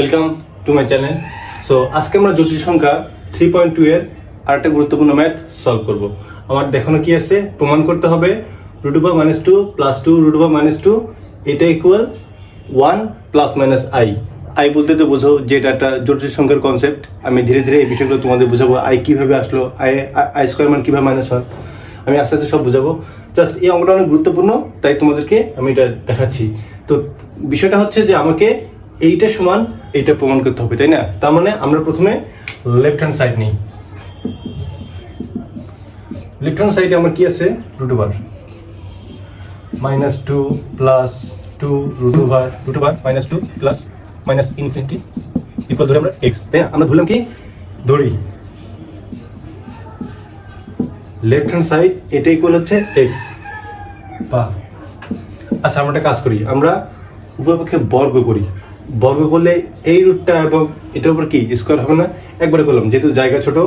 Welcome to my channel so আজকে আমরা জটিল সংখ্যা থ্রি পয়েন্ট টু এর আরেকটা গুরুত্বপূর্ণ ম্যাথ সলভ করব। আমার দেখানো কি আছে? প্রমাণ করতে হবে। Root over minus two plus two root over minus two এটা equal one plus minus i i বলতে তো বোঝো যে এটা একটা জটিল সংখ্যার কনসেপ্ট আমি ধীরে ধীরে এই বিষয়গুলো তোমাদের বোঝাবো। আই কীভাবে আসলো? আই আই স্কোয়ার মান কীভাবে মাইনাস হয়? আমি আস্তে আস্তে সব বোঝাবো। জাস্ট এই অঙ্কটা অনেক গুরুত্বপূর্ণ, তাই তোমাদেরকে আমি এটা দেখাচ্ছি। তো বিষয়টা হচ্ছে যে আমাকে এইটা সমান এইটা প্রমাণ করতে হবে, তাই না? তার মানে আমরা প্রথমে লেফট হ্যান্ড সাইড নিই। লেফট হ্যান্ড সাইডে আমার কি আছে? Root over minus two plus two root over root over minus two plus minus infinity equal ধরে আমরা এক্স তাই আমরা ধরলাম কি? ধরি। লেফট হ্যান্ড সাইড এটা ইকুয়াল হচ্ছে এক্স বা আচ্ছা আমরা একটা কাজ করি। আমরা উভয়পক্ষে বর্গ করি। বর্গ করলে এই রুটটা এবং এটার উপর কি? স্কোয়ার হবে না? একবারে করলাম। যেহেতু জায়গা ছোট,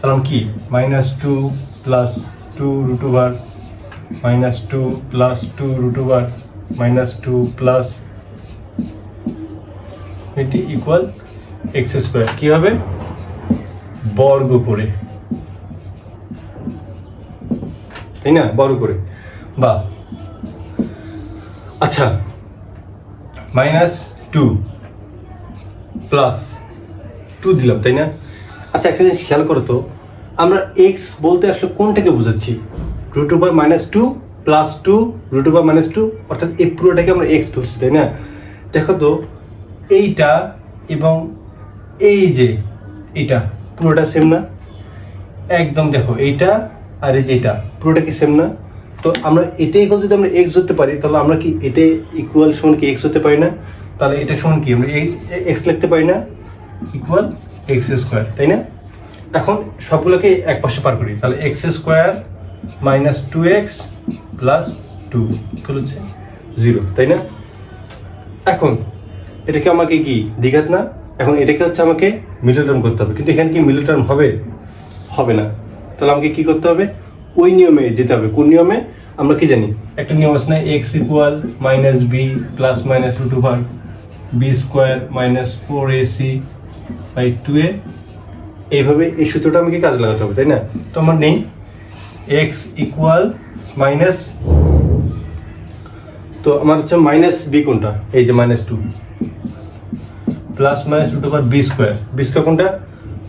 তাহলে কি? Minus two plus two root over minus two plus two root over minus two plus এটি ইকুয়াল এক্স স্কোয়ার কি হবে? বর্গ করে। তাই না? বড় করে। বা আচ্ছা। মাইনাস টু প্লাস টু দিলাম, তাই না? আচ্ছা একটা জিনিস খেয়াল করো তো, আমরা এক্স বলতে আসলে কোনটাকে বোঝাচ্ছি? Root over minus two plus two, root over minus two, অর্থাৎ এই পুরোটাকে আমরা এক্স ধরছি, তাই না? দেখো তো, এইটা এবং এই যে এটা পুরোটা সেম না? একদম দেখো, এইটা আর এই যে এটা পুরোটা কি সেম না? তো আমরা এটা ইকুয়াল যদি আমরা এক্স ধরতে পারি, তাহলে আমরা কি এটা ইকুয়াল সমান কি এক্স হতে পারি না? তাহলে এটা সমান কি? আমরা এক্স লিখতে পারি না? ইকুয়াল এক্স স্কোয়ার তাই না? এখন সবগুলোকে এক পাশে পার করি। তাহলে x square minus two x plus two হচ্ছে জিরো তাই না? এখন এটাকে আমাকে কি? দ্বিঘাত না? এখন এটাকে হচ্ছে আমাকে মিডল টার্ম করতে হবে। কিন্তু এখানে কি মিডল টার্ম হবে? হবে না। তাহলে আমাকে কি করতে হবে? ওই নিয়মে যেতে হবে। কোন নিয়মে? আমরা কি জানি? একটা নিয়ম আছে না x equal minus b plus minus root over b square minus four a c by two a এইভাবে এই সূত্রটা আমাকে কাজে লাগাতে হবে, তাই না? তো আমার নেই। এক্স ইকুয়াল মাইনাস তো আমার হচ্ছে মাইনাস বি কোনটা? এই যে minus two plus minus root over b square b square কোনটা?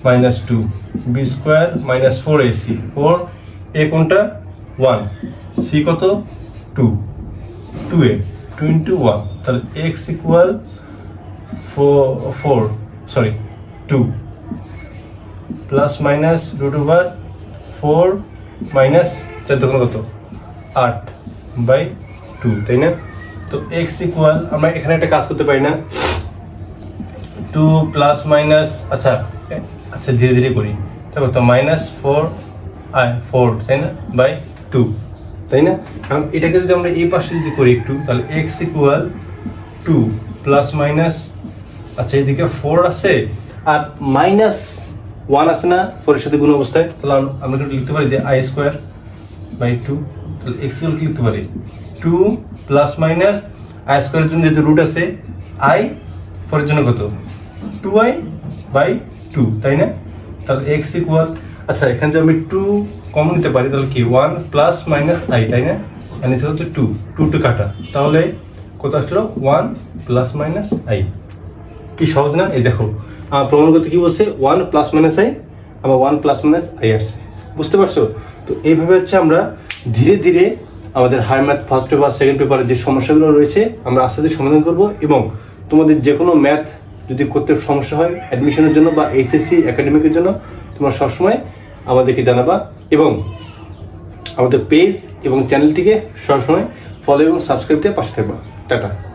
Minus two b square minus four a c four a কোনটা? ওয়ান সি কত? Two two a two into one তাহলে x equal four sorry two plus minus root over four minus চার দোকান কত? আট by two তাই না? তো এক্স ইকুয়াল আমরা এখানে একটা কাজ করতে পারি না। টু প্লাস মাইনাস আচ্ছা আচ্ছা ধীরে ধীরে করি। তারপর তো মাইনাস ফোর আই ফোর তাই না? বাই টু তাই না? কারণ এটাকে যদি আমরা এই পাশে যদি করি একটু, তাহলে x equal two plus minus আচ্ছা এদিকে ফোর আছে। আর মাইনাস ওয়ান আছে না ফোরের সাথে গুণ অবস্থায়। তাহলে আম- আমরা কিন্তু লিখতে পারি যে আই স্কোয়ার বাই টু তাহলে এক্স কি লিখতে পারি? টু প্লাস মাইনাস আই স্কোয়ারের জন্য যেহেতু রুট আছে আই ফোরের জন্য কত? টু আই বাই টু তাই না? তাহলে এক্স ইকুয়াল আচ্ছা এখানে যদি আমি টু কমন নিতে পারি, তাহলে কি? ওয়ান প্লাস মাইনাস আই তাই না? নিচে হচ্ছে টু টু টু কাটা। তাহলে কত আসলো? ওয়ান প্লাস মাইনাস আই কি সহজ না? এই দেখো প্রমাণ করতে কি বলছে? ওয়ান প্লাস মাইনাস আই আমার ওয়ান প্লাস মাইনাস আই আসছে। বুঝতে পারছ? তো এইভাবে হচ্ছে আমরা ধীরে ধীরে আমাদের higher math first paper second পেপারে যে সমস্যাগুলো রয়েছে, আমরা আস্তে আস্তে সমাধান করব এবং তোমাদের যে কোনো ম্যাথ যদি করতে সমস্যা হয় অ্যাডমিশনের জন্য বা এইচএসসি একাডেমিকের জন্য, তোমরা সবসময় আমাদেরকে জানাবা এবং আমাদের পেজ এবং চ্যানেলটিকে সবসময় ফলো এবং সাবস্ক্রাইব দিয়ে পাশে থাকবা। टाटा।